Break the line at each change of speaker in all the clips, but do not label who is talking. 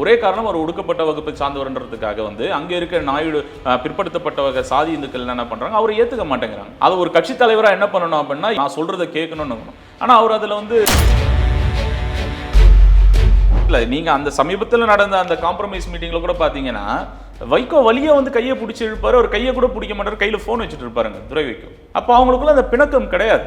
ஒரே காரணம் அவர் ஒடுக்கப்பட்ட வகுப்பை சார்ந்தவர்ன்றதுக்காக வந்து அங்கே இருக்க நாயுடு பிற்படுத்தப்பட்ட வகை சாதி இந்துக்கள் என்ன பண்ணுறாங்க அவர் ஏற்றுக்க மாட்டேங்கிறாங்க. அது ஒரு கட்சி தலைவராக என்ன பண்ணணும் அப்படின்னா நான் சொல்கிறத கேட்கணும்னு ஆனால் அவர் அதில் வந்து இல்லை நீங்கள் அந்த சமீபத்தில் நடந்த அந்த காம்ப்ரமைஸ் மீட்டிங்கில் கூட பார்த்தீங்கன்னா வைகோ வழியா வந்து கையை பிடிச்சி இழுப்பாரு அவர் கையை கூட பிடிக்க மாட்டார் கையில் ஃபோன் வச்சுட்டு இருப்பாருங்க துரை வைக்கோ அப்போ அவங்களுக்குள்ள அந்த பிணக்கம் கிடையாது.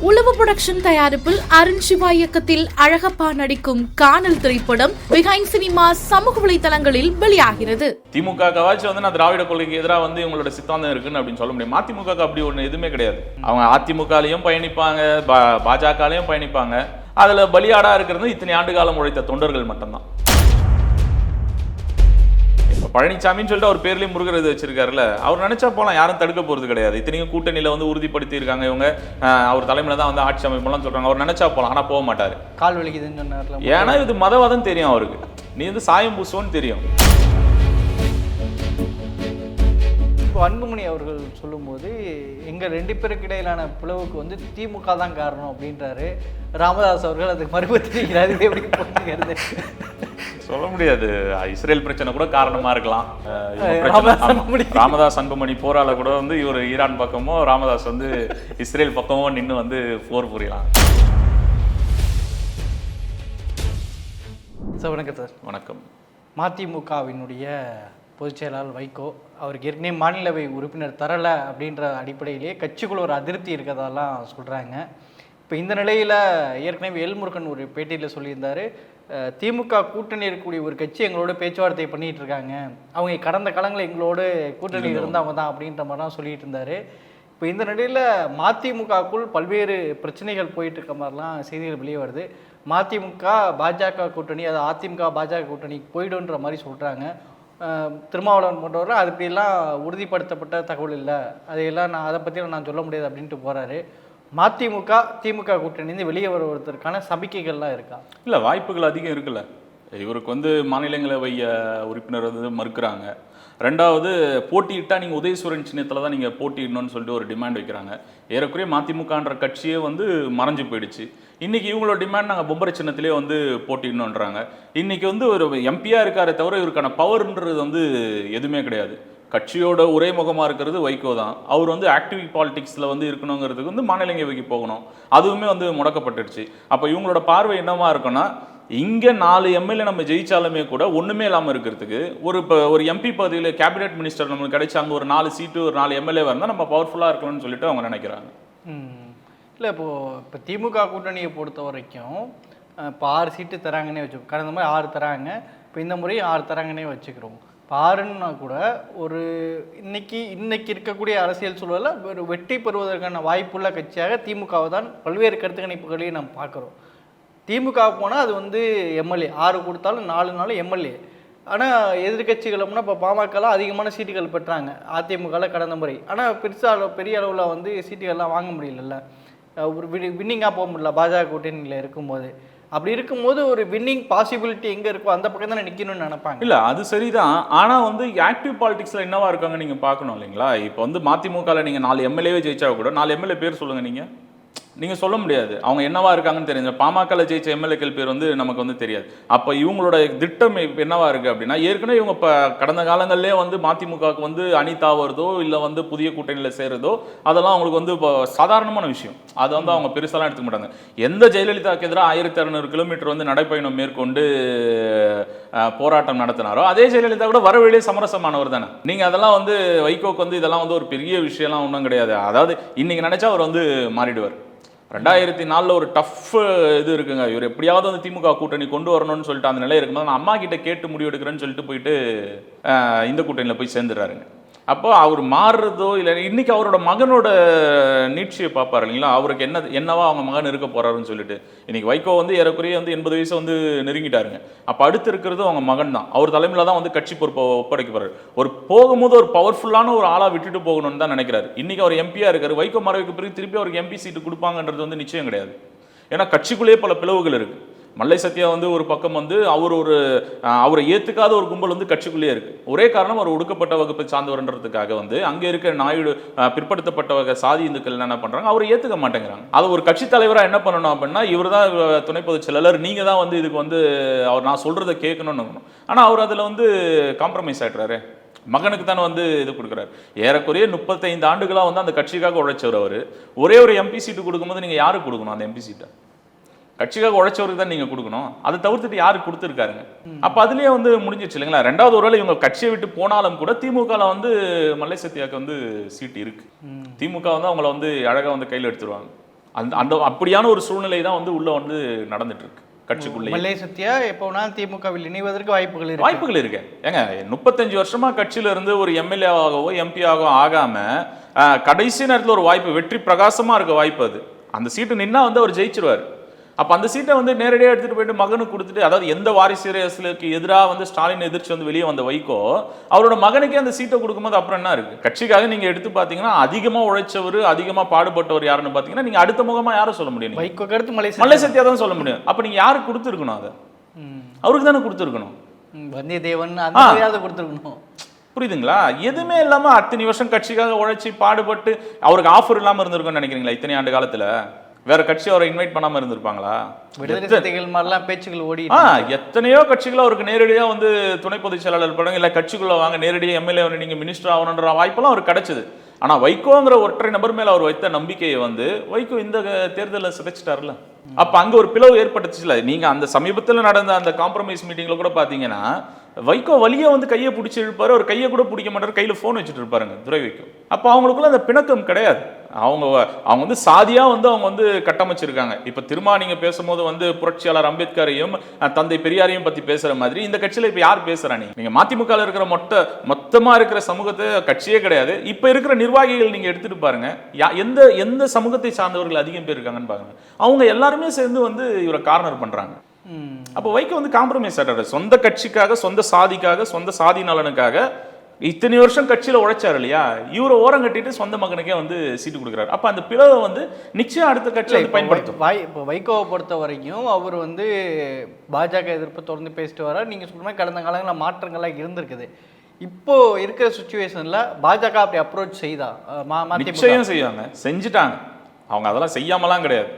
உளவு புரொடக்ஷன் தயாரிப்பில் அருண் சிவா இயக்கத்தில் அழகப்பா நடிக்கும் காணல் திரைப்படம் பிகைண்ட் சினிமா சமூக வலைதளங்களில் வெளியாகிறது.
திமுக கவாச்சும் வந்து நான் திராவிட கொள்கைக்கு எதிராக வந்து இவங்களோட சித்தாந்தம் இருக்குன்னு அப்படின்னு சொல்ல முடியும். அதிமுக அப்படி ஒன்று எதுவுமே கிடையாது. அவங்க அதிமுகலையும் பயணிப்பாங்க பா- பாஜகலையும் பயணிப்பாங்க. அதுல பலியாடா இருக்கிறது இத்தனை ஆண்டு காலம் உழைத்த தொண்டர்கள் மட்டும்தான். பழனிசாமின்னு சொல்லிட்டு அவர் பேர்லயும் முருகர் இது வச்சிருக்காருல்ல. அவர் நினைச்சா போலாம் யாரும் தடுக்க போறது கிடையாது. இத்தனைக்கும் கூட்டணியில வந்து உறுதிப்படுத்தி இருக்காங்க இவங்க அவர் தலைமையில தான் வந்து ஆட்சி அமைப்பெல்லாம் சொல்றாங்க. அவர் நினைச்சா போலாம் ஆனா போக மாட்டாரு.
கால் வலிக்குதுன்னு சொன்னார்ல
ஏன்னா இது மதவாதம் தெரியும் அவருக்கு. நீ வந்து சாயம் பூசுவோன்னு தெரியும்.
இப்போ அன்புமணி அவர்கள் சொல்லும்போது எங்கள் ரெண்டு பேருக்கு இடையிலான பிளவுக்கு வந்து திமுக தான் காரணம் அப்படின்றாரு. ராமதாஸ் அவர்கள் அதுக்கு தெரிவிக்கிறாரு இது எப்படி போகிறது
சொல்ல முடியாது. இஸ்ரேல் பிரச்சனை கூட காரணமா இருக்கலாம்.
ராமதாஸ். அன்புமணி.
போரால கூட வந்து இவர் ஈரான் பக்கமோ ராமதாஸ் வந்து இஸ்ரேல் பக்கமோ நின்னு வந்து போர் புரியலாம்.
சார் வணக்கம் சார்.
வணக்கம்.
மதிமுகவினுடைய பொதுச் செயலாளர் வைகோ அவருக்கு ஏற்கனவே மாநிலவை உறுப்பினர் தரலை அப்படின்ற அடிப்படையிலேயே கட்சிக்குள்ள ஒரு அதிருப்தி இருக்கறதெல்லாம் சொல்கிறாங்க இப்போ இந்த நிலையில் ஏற்கனவே எல்முருகன் ஒரு பேட்டியில் சொல்லியிருந்தாரு. திமுக கூட்டணி இருக்கக்கூடிய ஒரு கட்சி எங்களோட பேச்சுவார்த்தை பண்ணிட்டு இருக்காங்க. அவங்க கடந்த காலங்களில் எங்களோட கூட்டணி இருந்தவங்க. தான் அப்படின்ற மாதிரிலாம் சொல்லிட்டு இருந்தாரு. இப்போ இந்த நிலையில் மதிமுகக்குள் பல்வேறு பிரச்சனைகள் போயிட்டு இருக்க மாதிரிலாம் செய்திகள் வெளியே வருது. மதிமுக பாஜக கூட்டணி அது அதிமுக பாஜக கூட்டணி போயிடுன்ற மாதிரி சொல்கிறாங்க திருமாவளவன் போன்றவர்கள் அது இப்படிலாம் உறுதிப்படுத்தப்பட்ட தகவல் இல்லை. அதையெல்லாம் நான் அதை பற்றி நான் சொல்ல முடியாது அப்படின்ட்டு போகிறாரு மதிமுக திமுக கூட்டணிந்து வெளியே வருவதற்கான சபிக்கைகள்லாம் இருக்கா?
இல்லை வாய்ப்புகள் அதிகம் இருக்குல்ல. இவருக்கு வந்து மாநிலங்களவை உறுப்பினர் வந்து மறுக்கிறாங்க. ரெண்டாவது போட்டியிட்டால் நீங்கள் உதயசூரன் சின்னத்தில் தான் நீங்கள் போட்டியிடணும்னு சொல்லிட்டு ஒரு டிமாண்ட் வைக்கிறாங்க. ஏறக்குறைய மதிமுகன்ற கட்சியே வந்து மறைஞ்சு போயிடுச்சு. இன்றைக்கி இவங்களோட டிமாண்ட் நாங்கள் பொம்பரை சின்னத்திலே வந்து போட்டியிடணுன்றாங்க இன்றைக்கி வந்து ஒரு எம்பியாக இருக்காரே தவிர இவருக்கான பவர்ன்றது வந்து எதுவுமே கிடையாது. கட்சியோட ஒரே முகமாக இருக்கிறது வைகோ தான். அவர் வந்து ஆக்டிவ் பாலிட்டிக்ஸில் வந்து இருக்கணுங்கிறதுக்கு வந்து மாநிலங்களவைக்கு போகணும். அதுவுமே வந்து முடக்கப்பட்டுடுச்சு. அப்போ இவங்களோட பார்வை என்னவா இருக்குன்னா இங்கே நாலு எம்எல்ஏ நம்ம ஜெயித்தாலுமே கூட ஒன்றுமே இல்லாமல் இருக்கிறதுக்கு ஒரு இப்போ ஒரு எம்பி பதவியில் கேபினெட் மினிஸ்டர் நம்மளுக்கு கிடைச்சா அங்கே ஒரு நாலு சீட்டு ஒரு நாலு எம்எல்ஏ இருந்தால் நம்ம பவர்ஃபுல்லாக இருக்கணும்னு சொல்லிட்டு அவங்க நினைக்கிறாங்க.
இல்லை இப்போது இப்போ திமுக கூட்டணியை பொறுத்த வரைக்கும் இப்போ ஆறு சீட்டு தராங்கன்னே வச்சுக்கோ கடந்த மாதிரி ஆறு தராங்க இப்போ இந்த முறையும் ஆறு தராங்கன்னே வச்சுக்கிறோம். பாருன்னா கூட ஒரு இன்னைக்கு இன்னைக்கு இருக்கக்கூடிய அரசியல் சூழலில் ஒரு வெற்றி பெறுவதற்கான வாய்ப்புள்ள கட்சியாக திமுகவை தான் பல்வேறு கருத்து கணிப்புகளையும் நம்ம பார்க்குறோம். திமுக போனால் அது வந்து எம்எல்ஏ. ஆறு கொடுத்தாலும் நாலு நாள் எம்எல்ஏ. ஆனால் எதிர்கட்சிகளம்னா இப்போ பாமகலாம் அதிகமான சீட்டுகள் பெற்றாங்க. அதிமுகவில் கடந்த முறை. ஆனால் பெருசாக பெரிய அளவில் வந்து சீட்டுகள்லாம் வாங்க முடியலல்ல. ஒரு வின்னிங்காக போக முடியல. பாஜக கூட்டணியில் இருக்கும்போது. அப்படி இருக்கும்போது ஒரு வின்னிங் பாசிபிலிட்டி எங்கே இருக்கோ அந்த பக்கம் தானே நிற்கணும்னு நினைப்பாங்க.
இல்லை அது சரிதான். ஆனால் வந்து ஆக்டிவ் பாலிடிக்ஸில் என்னவா இருக்காங்க நீங்கள் பார்க்கணும் இல்லைங்களா? இப்போ வந்து மதிமுகவில் நீங்கள் நாலு எம்எல்ஏவே ஜெயிச்சா கூட நாலு எம்எல்ஏ பேர் சொல்லுங்கள் நீங்கள் நீங்கள் சொல்ல முடியாது. அவங்க என்னவா இருக்காங்கன்னு தெரிஞ்ச பாமகல ஜெயிச்ச எம்எல்ஏக்கள் பேர் வந்து நமக்கு வந்து தெரியாது. அப்போ இவங்களோட திட்டம் என்னவா இருக்குது அப்படின்னா ஏற்கனவே இவங்க இப்போ கடந்த காலங்களிலே வந்து மதிமுகவுக்கு வந்து அணி தாவறதோ இல்லை வந்து புதிய கூட்டணியில் சேர்றதோ அதெல்லாம் அவங்களுக்கு வந்து இப்போ சாதாரணமான விஷயம். அது வந்து அவங்க பெருசாலாம் எடுத்துக்க மாட்டாங்க. எந்த ஜெயலலிதாவுக்கு எதிராக ஆயிரத்தி அறுநூறு கிலோமீட்டர் வந்து நடைப்பயணம் மேற்கொண்டு போராட்டம் நடத்தினாரோ அதே ஜெயலலிதா கூட வரவழியே சமரசமானவர் தானே. நீங்கள் அதெல்லாம் வந்து வைகோக்கு வந்து இதெல்லாம் வந்து ஒரு பெரிய விஷயம்லாம் ஒன்றும் கிடையாது. அதாவது இன்னைக்கு நினைச்சா அவர் வந்து மாறிடுவார். ரெண்டாயிரத்தி நாலில் ஒரு டஃப் இது இருக்குங்க. இவர் எப்படியாவது வந்து திமுக கூட்டணி கொண்டு வரணும்னு சொல்லிட்டு அந்த நிலை இருக்கும்போது நான் அம்மா கிட்ட கேட்டு முடிவு எடுக்கிறேன்னு சொல்லிட்டு போயிட்டு இந்த கூட்டணியில் போய் சேர்ந்துடுறாருங்க. அப்போ அவர் மாறுறதோ இல்லை இன்றைக்கி அவரோட மகனோட நீட்சியை பார்ப்பாரு இல்லைங்களா? அவருக்கு என்ன என்னவா அவங்க மகன் இருக்க போகிறாருன்னு சொல்லிட்டு. இன்றைக்கி வைகோ வந்து ஏறக்குறைய வந்து எண்பது வயசு வந்து நெருங்கிட்டாருங்க. அப்போ அடுத்து இருக்கிறது அவங்க மகன் தான். அவர் தலைமையில் தான் வந்து கட்சி பொறுப்பை ஒப்படைக்க ஒரு போகும்போது ஒரு பவர்ஃபுல்லான ஒரு ஆளாக விட்டுட்டு போகணும்னு தான் நினைக்கிறாரு. இன்றைக்கி அவர் எம்பியாக இருக்கார். வைகோ மறைவுக்கு பிறகு திருப்பி அவருக்கு எம்பி சீட்டு கொடுப்பாங்கன்றது வந்து நிச்சயம் கிடையாது. ஏன்னா கட்சிக்குள்ளேயே பல பிளவுகள் இருக்குது மல்லை சத்யா வந்து ஒரு பக்கம் வந்து அவர் ஒரு அவரை ஏற்றுக்காத ஒரு கும்பல் வந்து கட்சிக்குள்ளேயே இருக்கு. ஒரே காரணம் அவர் ஒடுக்கப்பட்ட வகுப்பை சார்ந்தவர்ன்றதுக்காக வந்து அங்கே இருக்க நாயுடு பிற்படுத்தப்பட்ட வகை சாதி இந்துக்கள் என்ன பண்ணுறாங்க அவரை ஏற்றுக்க மாட்டேங்கிறாங்க. அது ஒரு கட்சி தலைவராக என்ன பண்ணணும் அப்படின்னா இவர் தான் துணை பொதுச் செயலாளர் நீங்கள் தான் வந்து இதுக்கு வந்து அவர் நான் சொல்கிறத கேட்கணும்னு ஆனால் அவர் அதில் வந்து காம்ப்ரமைஸ் ஆகிட்டுறாரு மகனுக்கு தானே வந்து இது கொடுக்குறாரு. ஏறக்குறைய முப்பத்தைந்து ஆண்டுகளாக வந்து அந்த கட்சிக்காக உழைச்சவர் அவர். ஒரே ஒரு எம்பி சீட்டு கொடுக்கும்போது நீங்கள் யாருக்கு கொடுக்கணும் அந்த எம்பி சீட்டை கட்சிக்காக உழைச்சவருக்கு தான் நீங்க கொடுக்கணும். அதை தவிர்த்துட்டு யாருக்கு கொடுத்துருக்காருங்க? அப்ப அதுலயே வந்து முடிஞ்சிச்சு இல்லைங்களா? ரெண்டாவது ஒருவேளை இவங்க கட்சியை விட்டு போனாலும் கூட திமுகல வந்து மல்லை சத்யாக்கு வந்து சீட்டு இருக்கு. திமுக வந்து அவங்கள வந்து அழகா வந்து கையில் எடுத்துருவாங்க. அந்த அந்த அப்படியான ஒரு சூழ்நிலை தான் வந்து உள்ள வந்து நடந்துட்டு இருக்கு. கட்சிக்குள்ளே
மல்லை சத்யா எப்போ வேணாலும் திமுகவில் இணைவதற்கு வாய்ப்புகள் இருக்கு.
வாய்ப்புகள் இருக்கு. ஏங்க முப்பத்தஞ்சு வருஷமா கட்சியில இருந்து ஒரு எம்எல்ஏ ஆகவோ எம்பி ஆகவோ ஆகாம கடைசி நேரத்துல ஒரு வாய்ப்பு வெற்றி பிரகாசமா இருக்க வாய்ப்பு அது. அந்த சீட்டு நின்னா வந்து அவர் ஜெயிச்சிருவார். அப்ப அந்த சீட்டை வந்து நேரடியாக எடுத்துட்டு போயிட்டு மகனுக்கு கொடுத்துட்டு அதாவது எந்த வாரிசு அரசுக்கு எதிராக வந்து ஸ்டாலின் எதிர்த்து வந்து வெளியே வந்த வைகோ அவரோட மகனுக்கே அந்த சீட்டை கொடுக்கும்போது அப்புறம் என்ன இருக்கு? கட்சிக்காக நீங்க எடுத்து பார்த்தீங்கன்னா அதிகமா உழைச்சவர் அதிகமா பாடுபட்டவர் யாருன்னு பார்த்தீங்கன்னா நீங்க அடுத்த முகமா யாரும் சொல்ல முடியும்?
வைகோ கருத்து மலை
மல்லை சத்யா தான் சொல்ல முடியும் அப்ப நீங்க யாருக்கு கொடுத்துருக்கணும் அதை? அவருக்கு தானே கொடுத்துருக்கணும்.
வந்தியத்தேவன் கொடுத்துருக்கணும்.
புரியுதுங்களா? எதுவுமே இல்லாம அத்தனை வருஷம் கட்சிக்காக உழைச்சி பாடுபட்டு அவருக்கு ஆஃபர் இல்லாம இருந்திருக்கும்னு நினைக்கிறீங்களா இத்தனை ஆண்டு காலத்துல? வேற கட்சி அவரை இன்வைட் பண்ணாம இருந்திருப்பாங்களா?
விடுதலை சிறுத்தைகள் மாதிரிலாம் பேச்சுகள் ஓடி
ஆ எத்தனையோ கட்சிகள் அவருக்கு நேரடியா வந்து துணை பொதுச் செயலாளர் படம் இல்ல கட்சிக்குள்ள வாங்க நேரடியாக எம்எல்ஏ நீங்க மினிஸ்டர் ஆகணுன்ற வாய்ப்பெல்லாம் அவருக்கு கிடைச்சது. ஆனா வைகோங்கிற ஒற்றை நபர் மேல அவர் வைத்த நம்பிக்கையை வந்து வைகோ இந்த தேர்தலில் சிதைச்சிட்டார்ல அப்ப அங்க ஒரு பிளவு ஏற்பட்டுச்சுல நீங்க அந்த சமீபத்துல நடந்த அந்த காம்ப்ரமைஸ் மீட்டிங்ல கூட பாத்தீங்கன்னா வைகோ வழியா வந்து கையை பிடிச்சி இழுப்பாரு அவர் கையை கூட பிடிக்க மாட்டாரு கையில போன் வச்சுட்டு இருப்பாருங்க துரை வைகோ. அப்ப அவங்களுக்குள்ள அந்த பிணக்கம் கிடையாது. அவங்க அவங்க வந்து சாதியா வந்து அவங்க வந்து கட்டமைச்சிருக்காங்க. இப்ப திரும்ப நீங்க பேசும்போது வந்து புரட்சியாளர் அம்பேத்கரையும் தந்தை பெரியாரையும் பத்தி பேசுற மாதிரி இந்த கட்சியில இப்ப யார் பேசுறா நீங்க? நீங்க மதிமுக இருக்கிற மொத்த மொத்தமா இருக்கிற சமூகத்தை கட்சியே கிடையாது. இப்ப இருக்கிற நிர்வாகிகள் நீங்க எடுத்துட்டு பாருங்க. யா- எந்த எந்த சமூகத்தை சார்ந்தவர்கள் அதிகம் பேர் இருக்காங்கன்னு பாருங்க. அவங்க எல்லாருமே சேர்ந்து வந்து இவரை கார்னர் பண்றாங்க.
ம்.
அப்போ வைக்க வந்து காம்ப்ரமைஸ் ஆடுறாரு சொந்த கட்சிக்காக சொந்த சாதிக்காக சொந்த சாதி நலனுக்காக இத்தனை வருஷம் கட்சியில உழைச்சாரு இல்லையா? இவரை ஓரம் கட்டிட்டு சொந்த மகனுக்கே வந்து சீட்டு கொடுக்குறாரு. அப்ப அந்த பிளவை வந்து நிச்சயம் அடுத்த கட்சி
இல்ல,
வந்து பயன்படுத்தும்.
வை- இப்போ வைகோவை பொறுத்த வரைக்கும் அவர் வந்து பாஜக எதிர்ப்பு தொடர்ந்து பேசிட்டு வர நீங்க சொல்ற மாதிரி கடந்த காலங்களில் மாற்றங்கள்லாம் இருந்திருக்குது. இப்போ இருக்கிற சுச்சுவேஷன்ல பாஜக அப்படி அப்ரோச் செய்தா?
நிச்சயம் செய்வாங்க. செஞ்சுட்டாங்க. அவங்க அதெல்லாம் செய்யாமலாம் கிடையாது.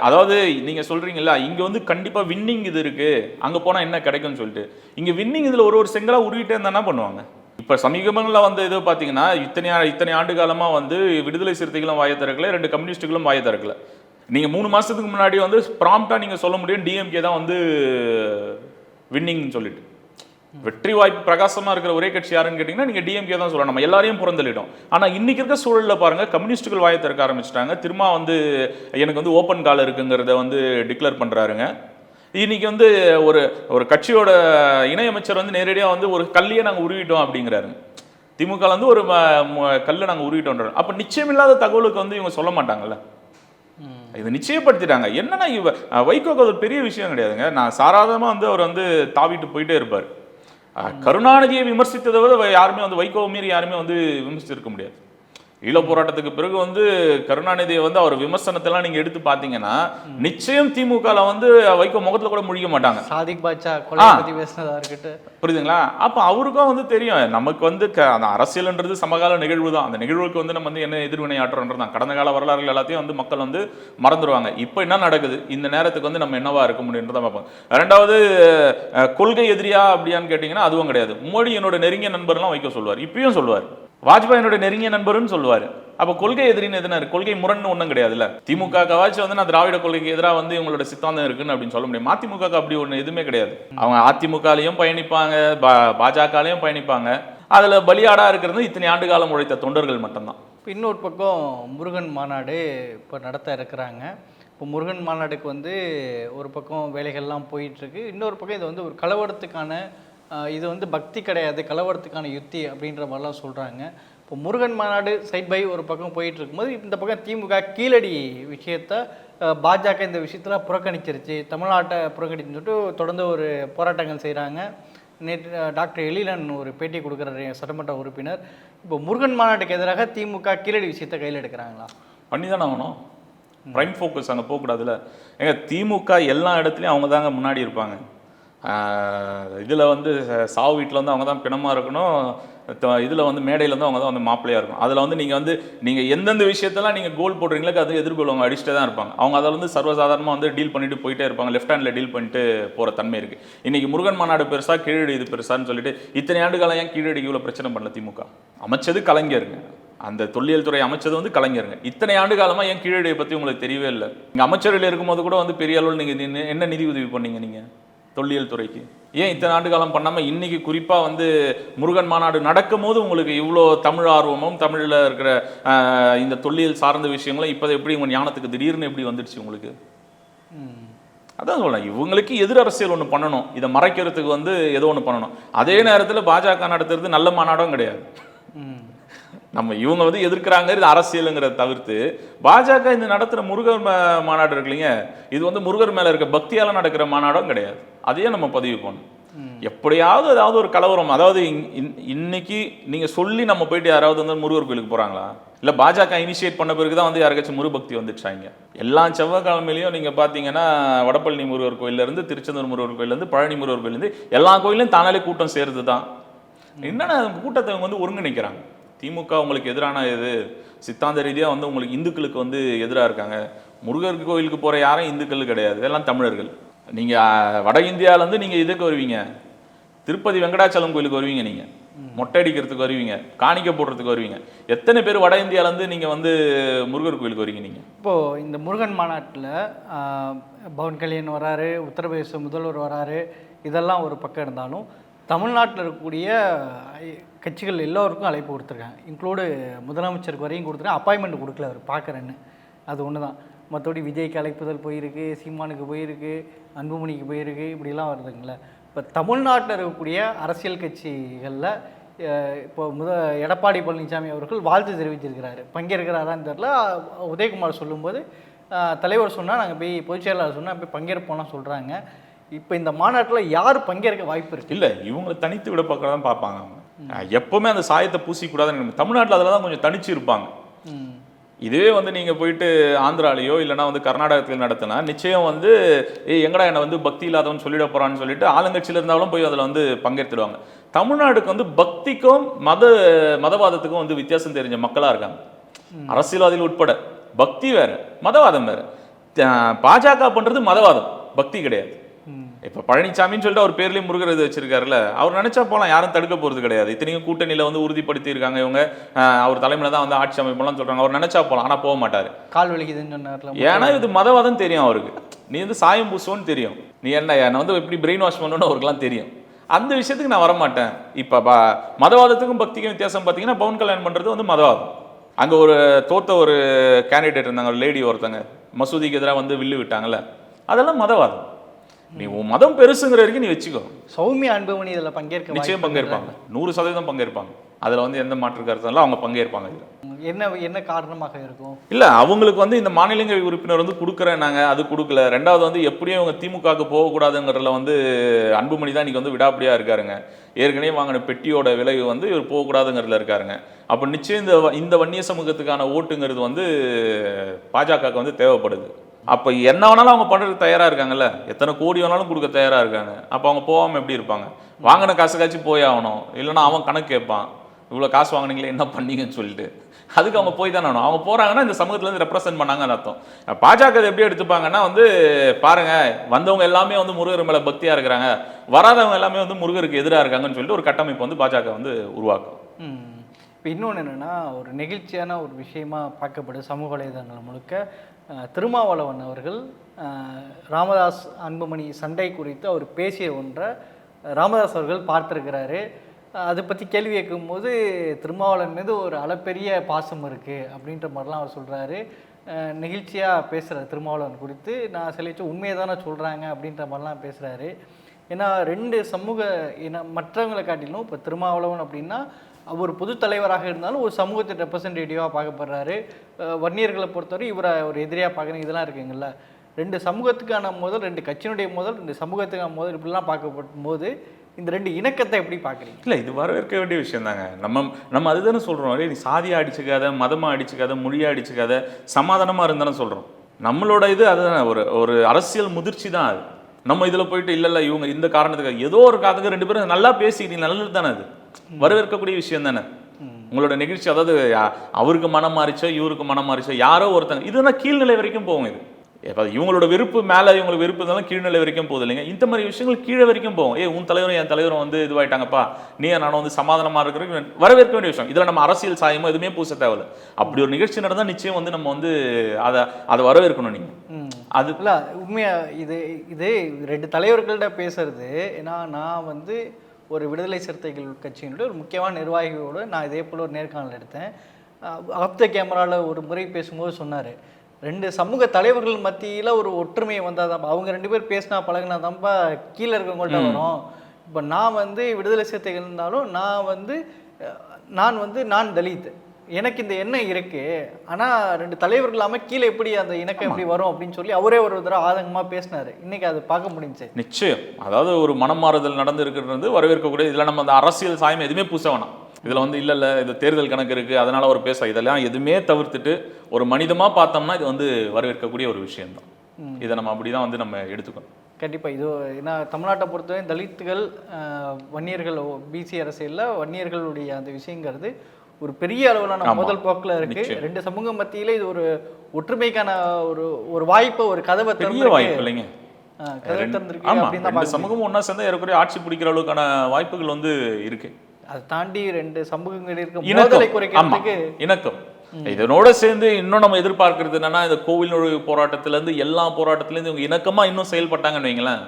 அதாவது நீங்க சொல்றீங்கல்ல இங்க வந்து கண்டிப்பா வின்னிங் இது இருக்கு. அங்க போனா என்ன கிடைக்கும்னு சொல்லிட்டு. இங்க வின்னிங் இதுல ஒரு ஒரு செங்கலா உருவிட்டே இருந்தா என்ன பண்ணுவாங்க? இப்போ சமீபங்களில் வந்து இது பார்த்தீங்கன்னா இத்தனை இத்தனை ஆண்டு காலமாக வந்து விடுதலை சிறுத்தைகளும் வாய திறக்கல ரெண்டு கம்யூனிஸ்டுகளும் வாய திறக்கல. நீங்கள் மூணு மாதத்துக்கு முன்னாடி வந்து ப்ராம்ப்டாக நீங்கள் சொல்ல முடியும் டிஎம்கே தான் வந்து வின்னிங்னு சொல்லிட்டு. வெற்றி வாய்ப்பு பிரகாசமாக இருக்கிற ஒரே கட்சி யாருன்னு கேட்டிங்கன்னா நீங்கள் டிஎம்கே தான் சொல்லலாம் நம்ம எல்லாரையும் புறந்தள்ளிடும் ஆனால் இன்றைக்கி இருக்க சூழலில் பாருங்கள் கம்யூனிஸ்ட்டுகள் வாயை திறக்க ஆரம்பிச்சிட்டாங்க. திரும்ப வந்து எனக்கு வந்து ஓப்பன் கால் இருக்குங்கிறத வந்து டிக்ளேர் பண்ணுறாருங்க இன்னைக்கு வந்து ஒரு ஒரு கட்சியோட இணையமைச்சர் வந்து நேரடியாக வந்து ஒரு கல்லையே நாங்கள் உருவிட்டோம் அப்படிங்கிறாரு. திமுக வந்து ஒரு கல்லை நாங்கள் உருவிட்டோம் அப்போ நிச்சயமில்லாத தகவலுக்கு வந்து இவங்க சொல்ல மாட்டாங்கல்ல? இது நிச்சயப்படுத்திட்டாங்க. என்னன்னா இவ வைகோக்கு அது ஒரு பெரிய விஷயம் கிடையாதுங்க. நான் சாராதமா வந்து அவர் வந்து தாவிட்டு போயிட்டே இருப்பார். கருணாநிதியை விமர்சித்ததை விட யாருமே வந்து வைகோ மீறி யாருமே வந்து விமர்சிச்சிருக்க முடியாது. ஈழ போராட்டத்துக்கு பிறகு வந்து கருணாநிதியை வந்து அவர் விமர்சனத்தெல்லாம் நீங்க எடுத்து பார்த்தீங்கன்னா நிச்சயம் திமுகல வந்து வைகோ முகத்துல கூட முழிக்க மாட்டாங்க.
சாதிக் பாட்சா பேசினதா இருக்கட்டும்.
புரியுதுங்களா? அப்போ அவருக்கும் வந்து தெரியும். நமக்கு வந்து அந்த அரசியல்ன்றது சமகால நிகழ்வு தான். அந்த நிகழ்வுக்கு வந்து நம்ம வந்து என்ன எதிர்வினை ஆற்றுறோன்றது தான் கடந்த கால வரலாறுகள் எல்லாத்தையும் வந்து மக்கள் வந்து மறந்துடுவாங்க இப்போ என்ன நடக்குது? இந்த நேரத்துக்கு வந்து நம்ம என்னவா இருக்க முடியுன்றதை பார்ப்போம். ரெண்டாவது கொள்கை எதிரியா அப்படியான்னு கேட்டிங்கன்னா அதுவும் கிடையாது. மோடி என்னோட நெருங்கிய நண்பர்லாம் வைக்க சொல்லுவார். இப்பயும் சொல்லுவார். வாஜ்பாய் நெருங்கிய நண்பர்னு சொல்லுவார். அப்போ கொள்கை எதிரின்னு எதுனா கொள்கை முரண்னு ஒன்றும் கிடையாதுல்ல? திமுக கவாச்சும் வந்து நான் திராவிட கொள்கைக்கு எதிராக வந்து இவங்களோட சித்தாந்தம் இருக்குன்னு அப்படின்னு சொல்ல முடியும். மதிமுக அப்படி ஒன்று எதுவுமே கிடையாது. அவங்க அதிமுகலையும் பயணிப்பாங்க பா- பாஜகலையும் பயணிப்பாங்க. அதில் பலியாடாக இருக்கிறது இத்தனை ஆண்டு காலம் உழைத்த தொண்டர்கள் மட்டும்தான்.
இப்போ இன்னொரு பக்கம் முருகன் மாநாடு இப்போ நடத்த இருக்கிறாங்க. இப்போ முருகன் மாநாடுக்கு வந்து ஒரு பக்கம் வேலைகள்லாம் போயிட்டுருக்கு இன்னொரு பக்கம் இது வந்து ஒரு கலவரத்துக்கான இது வந்து பக்தி கிடையாது கலவரத்துக்கான யுத்தி அப்படின்ற மாதிரிலாம் சொல்கிறாங்க இப்போ முருகன் மாநாடு சைட் பை ஒரு பக்கம் போயிட்டு இருக்கும்போது இந்த பக்கம் திமுக கீழடி விஷயத்த பாஜக இந்த விஷயத்தில் புறக்கணிச்சிருச்சு. தமிழ்நாட்டை புறக்கணிச்சுன்னு சொல்லிட்டு தொடர்ந்து ஒரு போராட்டங்கள் செய்கிறாங்க நேற்று டாக்டர் எழிலன் ஒரு பேட்டி கொடுக்குறாரு சட்டமன்ற உறுப்பினர். இப்போ முருகன் மாநாட்டுக்கு எதிராக திமுக கீழடி விஷயத்தை கையில் எடுக்கிறாங்களா?
பண்ணி தானே ஆகணும் பிரைம் ஃபோக்கஸ் அங்கே போகக்கூடாதுல்ல. ஏங்க திமுக எல்லா இடத்துலையும் அவங்க தாங்க முன்னாடி இருப்பாங்க. இதில் வந்து சாவு வீட்டில் வந்து அவங்க தான் பிணமாக இருக்கணும் இதில் வந்து மேடையில் வந்து அவங்க தான் வந்து மாப்பிள்ளையாக இருக்கும் அதில் வந்து நீங்கள் வந்து நீங்கள் எந்தெந்த விஷயத்தெல்லாம் நீங்கள் கோல் போடுறீங்களோ அது எதிர்கொள்வாங்க அடிச்சுட்டே தான் இருப்பாங்க. அவங்க அதில் வந்து சர்வசாதாரணமாக வந்து டீல் பண்ணிட்டு போயிட்டே இருப்பாங்க. லெஃப்ட் ஹேண்டில் டீல் பண்ணிட்டு போகிற தன்மை இருக்குது இன்றைக்கி முருகன் மாநாடு பெருசாக கீழடி இது பெருசான்னு சொல்லிட்டு இத்தனை ஆண்டு காலம் ஏன் கீழடிக்கு இவ்வளோ பிரச்சனை பண்ணல திமுக? அமைச்சது கலைஞருங்க. அந்த தொல்லியல் துறை அமைச்சது வந்து கலைஞருங்க. இத்தனை ஆண்டு காலமாக ஏன் கீழடியை பற்றி உங்களுக்கு தெரியவே இல்லை? இங்கே அமைச்சர்கள் இருக்கும்போது கூட வந்து பெரிய அளவில் நீங்கள் என்ன நிதி உதவி பண்ணீங்க நீங்கள் தொல்லியல் துறைக்கு. ஏன் இத்தனை ஆண்டு காலம் பண்ணாமல் இன்றைக்கி குறிப்பாக வந்து முருகன் மாநாடு நடக்கும் போது உங்களுக்கு இவ்வளோ தமிழ் ஆர்வமும் தமிழில் இருக்கிற இந்த தொல்லியல் சார்ந்த விஷயங்களும் இப்போ எப்படி உங்கள் ஞானத்துக்கு திடீர்னு எப்படி வந்துடுச்சு உங்களுக்கு? அதான் சொல்லலாம் இவங்களுக்கு எதிர் அரசியல் ஒன்று பண்ணணும். இதை மறைக்கிறதுக்கு வந்து ஏதோ ஒன்று பண்ணணும். அதே நேரத்தில் பாஜக நடத்துறது நல்ல மாநாடும் கிடையாது. நம்ம இவங்க வந்து எதிர்க்கிறாங்க இது அரசியலுங்கிறத தவிர்த்து பாஜக இந்த நடத்துகிற முருகர் மாநாடு இருக்கு இல்லைங்க இது வந்து முருகர் மேலே இருக்க பக்தியால நடக்கிற மாநாடும் கிடையாது. அதையே நம்ம பதிவு பண்ணணும். எப்படியாவது ஏதாவது ஒரு கலவரம் அதாவது இன்- இன்- இன்னைக்கு நீங்க சொல்லி நம்ம போயிட்டு யாராவது வந்து முருகர் கோயிலுக்கு போறாங்களா? இல்ல பாஜக இனிஷியேட் பண்ண பிறகு தான் வந்து யாருக்காச்சும் முருபக்தி வந்துச்சாங்க? எல்லா செவ்வாய்க்கிழமையிலையும் நீங்க பாத்தீங்கன்னா வடபழனி முருகர் கோயில்ல இருந்து திருச்செந்தூர் முருகர் கோயில்ல இருந்து பழனி முருகர் கோயில்ல இருந்து எல்லா கோயிலும் தானாலே கூட்டம் சேருது தான் என்னன்னா கூட்டத்தை வந்து ஒருங்கிணைக்கிறாங்க? திமுக உங்களுக்கு எதிரான இது. சித்தாந்த ரீதியாக வந்து உங்களுக்கு இந்துக்களுக்கு வந்து எதிராக இருக்காங்க. முருகர் கோயிலுக்கு போகிற யாரும் இந்துக்கள் கிடையாது. எல்லாம் தமிழர்கள். நீங்கள் வட இந்தியாவிலேருந்து நீங்கள் இதுக்கு வருவீங்க. திருப்பதி வெங்கடாச்சலம் கோயிலுக்கு வருவீங்க நீங்கள் மொட்டை அடிக்கிறதுக்கு வருவீங்க. காணிக்க போடுறதுக்கு வருவீங்க. எத்தனை பேர் வட இந்தியாவிலேருந்து நீங்கள் வந்து முருகர் கோயிலுக்கு வருவீங்க நீங்கள்
இப்போது இந்த முருகன் மாநாட்டில் பவன் கல்யாண் வராரு உத்தரப்பிரதேச முதல்வர் வராரு இதெல்லாம் ஒரு பக்கம் இருந்தாலும் தமிழ்நாட்டில் இருக்கக்கூடிய கட்சிகள் எல்லோருக்கும் அழைப்பு கொடுத்துருக்காங்க. இன்க்ளூடு முதலமைச்சருக்கு வரையும் கொடுத்துருக்காங்க அப்பாயின்மெண்ட் கொடுக்கல அவர் பார்க்குறேன்னு. அது ஒன்று தான். மற்றபடி விஜய்க்கு அழைப்புதல் போயிருக்கு சீமானுக்கு போயிருக்கு அன்புமணிக்கு போயிருக்கு இப்படிலாம் வருதுங்களே. இப்போ தமிழ்நாட்டில் இருக்கக்கூடிய அரசியல் கட்சிகளில் இப்போ முத எடப்பாடி பழனிசாமி அவர்கள் வாழ்த்து தெரிவிச்சிருக்கிறாரு. பங்கேற்கிறாரான்னு தெரில உதயகுமார் சொல்லும்போது தலைவர் சொன்னால் நாங்கள் போய் பொதுச் செயலாளர் சொன்னால் போய் பங்கேற்போம்லாம் சொல்கிறாங்க இப்போ இந்த மாநாட்டில் யார் பங்கேற்க வாய்ப்பு இருக்கு?
இல்லை இவங்களை தனித்து விட பார்க்க தான் பார்ப்பாங்க அவங்க. எப்பவுமே அந்த சாயத்தை பூசிக்கூடாதுன்னு தமிழ்நாட்டில் அதில் தான் கொஞ்சம் தனிச்சு இருப்பாங்க. இதுவே வந்து நீங்க போயிட்டு ஆந்திராலேயோ இல்லைனா வந்து கர்நாடகத்தில் நடத்தினா நிச்சயம் வந்து ஏய் எங்கடா என்னை வந்து பக்தி இல்லாதவன் சொல்லிட போறான்னு சொல்லிட்டு ஆளுங்கட்சியில இருந்தாலும் போய் அதில் வந்து பங்கேற்றுடுவாங்க. தமிழ்நாடுக்கு வந்து பக்திக்கும் மத மதவாதத்துக்கும் வந்து வித்தியாசம் தெரிஞ்ச மக்களா இருக்காங்க. அரசியல்வாதிகள் உட்பட பக்தி வேற மதவாதம் வேற. பாஜக பண்றது மதவாதம் பக்தி கிடையாது. இப்ப பழனிசாமின்னு சொல்லிட்டு அவர் பேர்லயே முருகர் இது வச்சிருக்காருல்ல அவர் நினைச்சா போலாம் யாரும் தடுக்க போறது கிடையாது. இத்தனைக்கும் கூட்டணியில வந்து உறுதிப்படுத்தி இருக்காங்க இவங்க அவர் தலைமையில தான் வந்து ஆட்சி அமைப்பெல்லாம் சொல்றாங்க. அவர் நினைச்சா போலாம் ஆனா போக மாட்டாரு.
கால் வலிக்குதுன்னு சொன்னார்ல
ஏன்னா இது மதவாதம் தெரியும் அவருக்கு. நீ வந்து சாயம் பூசுவோன்னு தெரியும். நீ என்ன என்னை வந்து எப்படி பிரெயின் வாஷ் பண்ணணும்னு அவருக்குலாம் தெரியும். அந்த விஷயத்துக்கு நான் வரமாட்டேன். இப்போ ப மதவாதத்துக்கும் பக்திக்கும் வித்தியாசம் பார்த்தீங்கன்னா பவன் கல்யாணம் பண்ணுறது வந்து மதவாதம். அங்கே ஒரு தோத்த ஒரு கேண்டிடேட் இருந்தாங்க ஒரு லேடி ஒருத்தங்க. மசூதிக்கு எதிராக வந்து வில்லு விட்டாங்கல்ல. அதெல்லாம் மதவாதம். நீ உன் மதம் பெருசுங்கிற வரைக்கும் நீ வச்சுக்கோ.
சௌமியா அன்புமணி இதில் பங்கேற்க
நிச்சயம் பங்கேற்பாங்க. நூறு சதவீதம் பங்கேற்பாங்க. அதில் வந்து எந்த மாற்று கருத்தும் இல்லை அவங்க பங்கேற்பாங்க இதில்?
என்ன என்ன காரணமாக இருக்கும்?
இல்ல அவங்களுக்கு வந்து இந்த மாநிலங்களவை உறுப்பினர் வந்து கொடுக்குறேன்னாங்க அது கொடுக்கல. ரெண்டாவது வந்து எப்படியும் இவங்க திமுகவுக்கு போகக்கூடாதுங்கிறதுல வந்து அன்புமணி தான் இன்னைக்கு வந்து விடாப்பிடியா இருக்காருங்க. ஏற்கனவே வாங்கின பெட்டியோட விலை வந்து இவர் போகக்கூடாதுங்கிறதுல இருக்காருங்க. அப்போ நிச்சயம் இந்த இந்த வன்னிய சமூகத்துக்கான ஓட்டுங்கிறது வந்து பாஜகவுக்கு வந்து தேவைப்படுது. அப்போ என்ன வேணாலும் அவங்க பண்ணுறதுக்கு தயாராக இருக்காங்கல்ல? எத்தனை கோடி வேணாலும் கொடுக்க தயாராக இருக்காங்க. அப்போ அவங்க போகாமல் எப்படி இருப்பாங்க? வாங்கின காசுக்காச்சும் போய் ஆகணும். இல்லைன்னா அவன் கணக்கு கேட்பான். இவ்வளோ காசு வாங்குனீங்களே என்ன பண்ணீங்கன்னு சொல்லிட்டு. அதுக்கு அவங்க போய் தானே ஆகணும். அவங்க போகிறாங்கன்னா இந்த சமூகத்துலேருந்து ரெப்ரசென்ட் பண்ணாங்கன்னு அர்த்தம். பாஜக எப்படி எடுத்துப்பாங்கன்னா வந்து பாருங்கள் வந்தவங்க எல்லாமே வந்து முருகர் மேலே பக்தியாக இருக்கிறாங்க. வராதவங்க எல்லாமே வந்து முருகருக்கு எதிராக இருக்காங்கன்னு சொல்லிட்டு ஒரு கட்டமைப்பு வந்து பாஜக வந்து உருவாக்கும்.
இப்போ இன்னொன்று என்னென்னா ஒரு நெகிழ்ச்சியான ஒரு விஷயமா பார்க்கப்படுது சமூக வலைதளங்கள் முழுக்க. திருமாவளவன் அவர்கள் ராமதாஸ் அன்புமணி சண்டை குறித்து அவர் பேசிய ஒன்றை ராமதாஸ் அவர்கள் பார்த்துருக்கிறாரு. அதை பற்றி கேள்வி கேட்கும்போது திருமாவளவன் மீது ஒரு அளப்பெரிய பாசம் இருக்குது அப்படின்ற மாதிரிலாம் அவர் சொல்கிறாரு நெகிழ்ச்சியாக பேசுகிறார் திருமாவளவன் குறித்து. நான் சிலைச்சு உண்மையை தானே சொல்கிறாங்க அப்படின்ற மாதிரிலாம் பேசுகிறாரு ஏன்னா ரெண்டு சமூக இன மற்றவங்களை காட்டிலும் இப்போ திருமாவளவன் அப்படின்னா அவர் பொது தலைவராக இருந்தாலும் ஒரு சமூகத்தை ரெப்ரசன்டேட்டிவாக பார்க்கப்படுறாரு. வன்னியர்களை பொறுத்தவரை இவரை ஒரு எதிரியாக பார்க்கணும். இதெல்லாம் இருக்குங்கள்ல ரெண்டு சமூகத்துக்கான முதல் ரெண்டு கட்சியினுடைய முதல் ரெண்டு சமூகத்துக்கான முதல் இப்படிலாம் பார்க்கப்படும் போது இந்த ரெண்டு இணக்கத்தை எப்படி பார்க்குறீங்க?
இல்லை இது வரவேற்க வேண்டிய விஷயம் தாங்க நம்ம நம்ம அதுதானே சொல்கிறோம் "ஏய், நீ சாதியாக அடிச்சுக்காத மதமாக அடிச்சுக்காத மொழியாக அடிச்சுக்காத சமாதானமாக இருந்தானே சொல்கிறோம் நம்மளோட இது அதுதான். ஒரு ஒரு அரசியல் முதிர்ச்சி தான் அது. நம்ம இதில் போயிட்டு இல்லை இல்லை இவங்க இந்த காரணத்துக்காக ஏதோ ஒரு காரணத்துக்கு ரெண்டு பேரும் நல்லா பேசிக்கிறீங்க நல்லது தானே அது. வரவேற்கக்கூடிய விஷயம் தானே? உங்களோட நிகழ்ச்சி அதாவது அவருக்கு மனம் மாறிச்சோ இவருக்கு மனம் மாறிச்சோ யாரோ ஒருத்தங்க இதுனா கீழ்நிலை வரைக்கும் போகும் இது. இவங்களோட வெறுப்பு மேலே இவங்களுக்கு வெறுப்பு இருந்தாலும் கீழ்நிலை வரைக்கும் போகுது இல்லைங்க. இந்த மாதிரி விஷயங்கள் கீழே வரைக்கும் போகும். ஏ உன் தலைவரும் என் தலைவரும் வந்து இதுவாயிட்டாங்கப்பா. நீ நானும் வந்து சமாதானமாக இருக்கிறது வரவேற்க வேண்டிய விஷயம். இதில் நம்ம அரசியல் சாயமோ எதுவுமே பூச தேவையில்ல. அப்படி ஒரு நிகழ்ச்சி நடந்தால் நிச்சயம் வந்து நம்ம வந்து அதை அதை வரவேற்கணும் நீங்கள்
ம்.
அது
இல்ல உண்மையா இது இது ரெண்டு தலைவர்கள்ட்ட பேசுறது ஏன்னா நான் வந்து ஒரு விடுதலை சிறுத்தைகள் கட்சியினுடைய ஒரு முக்கியமான நிர்வாகியோடு நான் இதே போல் ஒரு நேர்காணல் எடுத்தேன். அப்த கேமராவில் ஒரு முறை பேசும்போது சொன்னார் ரெண்டு சமூக தலைவர்கள் மத்தியில் ஒரு ஒற்றுமை வந்தால் தான் அவங்க ரெண்டு பேர் பேசினா பழகினா தான்ப்பா கீழே இருக்கவங்கள்ட்ட வரும். இப்போ நான் வந்து விடுதலை சிறுத்தைகள் இருந்தாலும் நான் வந்து நான் வந்து நான் தலித். எனக்கு இந்த எண்ணம் இருக்கு. ஆனா ரெண்டு தலைவர்கள் இல்லாம கீழே எப்படி அந்த இணக்கம் எப்படி வரும் அப்படின்னு சொல்லி அவரே ஒரு தடவை ஆதங்கமா பேசினாரு. இன்னைக்கு அது பார்க்க முடிஞ்சுச்சு
நிச்சயம். அதாவது ஒரு மனம் மாறுதல் நடந்து இருக்கிறது வரவேற்கக்கூடிய இதில் நம்ம அந்த அரசியல் சாயம் எதுவுமே பூச வேணாம். இதில் வந்து இல்லை இல்லை இது தேர்தல் கணக்கு இருக்குது அதனால ஒரு பேச இதெல்லாம் எதுவுமே தவிர்த்துட்டு ஒரு மனிதமாக பார்த்தோம்னா இது வந்து வரவேற்கக்கூடிய ஒரு விஷயம்தான். இதை நம்ம அப்படி தான் வந்து நம்ம எடுத்துக்கணும்.
கண்டிப்பா. இது ஏன்னா தமிழ்நாட்டை பொறுத்தவரை தலித்துகள் வன்னியர்கள் பிசி அரசியல்ல வன்னியர்களுடைய அந்த விஷயங்கிறது ஒரு பெரிய அளவிலான. முதல் போக்குல இருக்கு. ரெண்டு சமூக மத்தியில இது ஒரு ஒற்றுமைக்கான ஒரு ஒரு வாய்ப்பு ஒரு கதவை
பெரிய. வாய்ப்பு இல்லைங்க. சமூகமும் ஒன்றா சேர்ந்தா ஏறக்குறைய ஆட்சி பிடிக்கிற அளவுக்கான வாய்ப்புகள் வந்து இருக்கு.
அதை தாண்டி ரெண்டு சமூகங்கள் இருக்க. மோதலை குறைக்கிறதுக்கு
இணக்கம். இதனோட சேர்ந்து இன்னும் நம்ம எதிர்பார்க்கறது என்னன்னா இந்த கோவில் நுழைவு போராட்டத்துல இருந்து எல்லா போராட்டத்துல இருந்து இவங்க இணக்கமா இன்னும் செயல்பட்டாங்கன்னு வைங்களேன்.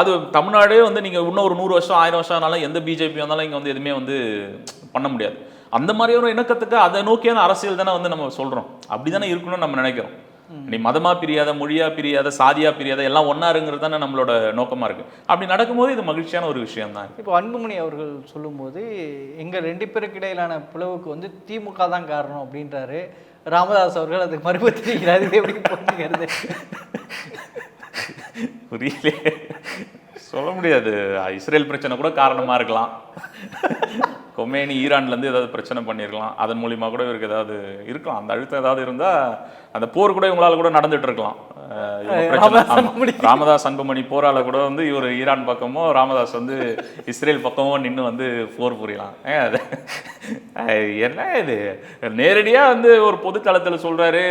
அது தமிழ்நாடே வந்து நீங்க இன்னும் ஒரு நூறு வருஷம் ஆயிரம் வருஷம் ஆனாலும் எந்த பிஜேபி வந்தாலும் இங்க வந்து எதுவுமே வந்து பண்ண முடியாது. அந்த மாதிரி ஒரு இணக்கத்துக்கு அதை நோக்கியான அரசியல் தானே வந்து நம்ம சொல்றோம். அப்படிதானே இருக்கணும்னு நம்ம நினைக்கிறோம். நீ மதமா பிரியாத மொழியா பிரியாத சாதியா பிரியாத எல்லாம் ஒண்ணா இருங்கிறது தானே நம்மளோட நோக்கமா இருக்கு. அப்படி நடக்கும்போது இது மகிழ்ச்சியான ஒரு விஷயம் தான்.
இப்போ அன்புமணி அவர்கள் சொல்லும்போது எங்க ரெண்டு பேருக்கு இடையிலான பிளவுக்கு வந்து திமுக தான் காரணம் அப்படின்றாரு. ராமதாஸ் அவர்கள் அதுக்கு மறுப்பு தெரிவிக்கிறார் இது எப்படி புரிஞ்சுக்கிறது?
புரியலையே. சொல்ல முடியாது. இஸ்ரேல் பிரச்சனை கூட காரணமாக இருக்கலாம். கொமேனி ஈரான்லேருந்து ஏதாவது பிரச்சனை பண்ணியிருக்கலாம் அதன் மூலியமாக கூட இவருக்கு ஏதாவது இருக்கலாம். அந்த அழுத்தம் ஏதாவது இருந்தால் அந்த போர் கூட இவங்களால கூட நடந்துட்டு இருக்கலாம்.
ராமதாஸ். அன்புமணி.
போரால கூட வந்து இவர் ஈரான் பக்கமோ ராமதாஸ் வந்து இஸ்ரேல் பக்கமோ நின்று வந்து போர் புரியலாம். என்ன இது? நேரடியா வந்து ஒரு பொது தளத்துல சொல்றாரு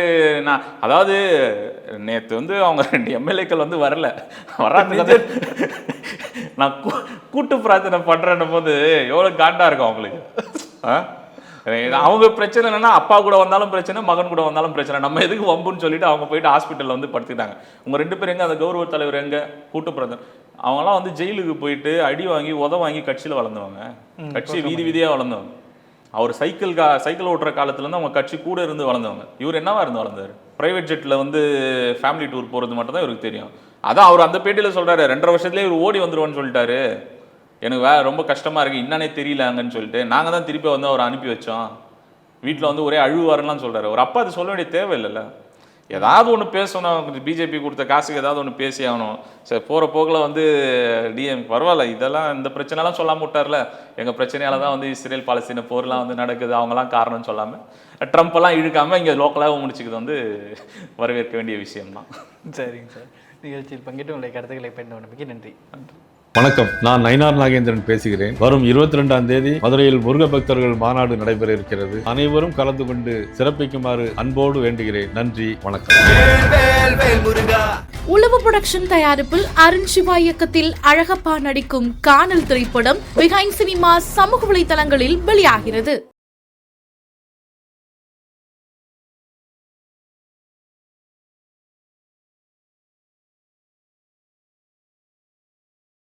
நான் அதாவது நேத்து வந்து அவங்க ரெண்டு எம்எல்ஏக்கள் வந்து வரல. வராது நான் கூட்டு பிரார்த்தனை பண்றேன்னும் போது எவ்வளவு காண்டா இருக்கும் அவங்களுக்கு? ஆ? அவங்க பிரச்சனை என்னன்னா அப்பா கூட வந்தாலும் பிரச்சனை மகன் கூட வந்தாலும் பிரச்சனை. நம்ம எதுக்கு வம்புன்னு சொல்லிட்டு அவங்க போயிட்டு ஹாஸ்பிட்டல்ல வந்து படுத்துக்கிட்டாங்க. உங்க ரெண்டு பேரும் எங்க? அந்த கௌரவ தலைவர் எங்க? கூட்டு பிரார்த்தனை அவங்கலாம் வந்து ஜெயிலுக்கு போயிட்டு அடி வாங்கி உத வாங்கி கட்சியில வளர்ந்தவங்க. கட்சி வீதி வீதியா வளர்ந்தவங்க. அவர் சைக்கிள் கா சைக்கிள் ஓட்டுற காலத்துல இருந்து அவங்க கட்சி கூட இருந்து வளர்ந்தவங்க. இவர் என்னவா இருந்து வளர்ந்தாரு? பிரைவேட் ஜெட்ல வந்து ஃபேமிலி டூர் போறது மட்டும் தான் இவருக்கு தெரியும். அதான் அவர் அந்த பேட்டியில சொல்றாரு ரெண்டரை வருஷத்துலயே இவர் ஓடி வந்துருவான்னு சொல்லிட்டாரு. எனக்கு வே ரொம்ப கஷ்டமா இருக்கு. என்னன்னே தெரியல அங்கன்னு சொல்லிட்டு. நாங்க தான் திருப்பி வந்து அவரை அனுப்பி வச்சோம். வீட்டில் வந்து ஒரே அழுவாருலாம் சொல்றாரு. ஒரு அப்பா அது சொல்ல வேண்டிய தேவை இல்லைல்ல ஏதாவது ஒன்று பேசணும். கொஞ்சம் பிஜேபி கொடுத்த காசுக்கு ஏதாவது ஒன்று பேசி ஆகணும். சரி போகிற போக்கில் வந்து டிஎம் பரவாயில்ல. இதெல்லாம் இந்த பிரச்சனைலாம் சொல்லாம விட்டார்ல. எங்கள் பிரச்சனையால தான் வந்து இஸ்ரேல் பாலஸ்தீன போர்லாம் வந்து நடக்குது. அவங்கலாம் காரணம் சொல்லாமல் ட்ரம்ப் எல்லாம் இழுக்காமல் இங்கே லோக்கலாக முடிச்சுக்கிறது வந்து வரவேற்க வேண்டிய விஷயம்தான்.
சரிங்க சார். நிகழ்ச்சியில் பங்கிட்டு உங்களை கருத்துக்களை பயன்படுத்தி நன்றி.
வணக்கம். நான் நயினார் நாகேந்திரன் பேசுகிறேன். வரும் இருபத்தி ரெண்டாம் தேதி மதுரையில் முருக பக்தர்கள் மாநாடு நடைபெற இருக்கிறது. அனைவரும் கலந்து கொண்டு சிறப்பிக்குமாறு அன்போடு வேண்டுகிறேன். நன்றி வணக்கம்.
உளவு புரொடக்ஷன் தயாரிப்பில் அருண் சிவா இயக்கத்தில் அழகப்பா நடிக்கும் காணல் திரைப்படம் பிஹைண்ட் சினிமா சமூக வலைதளங்களில் வெளியாகிறது.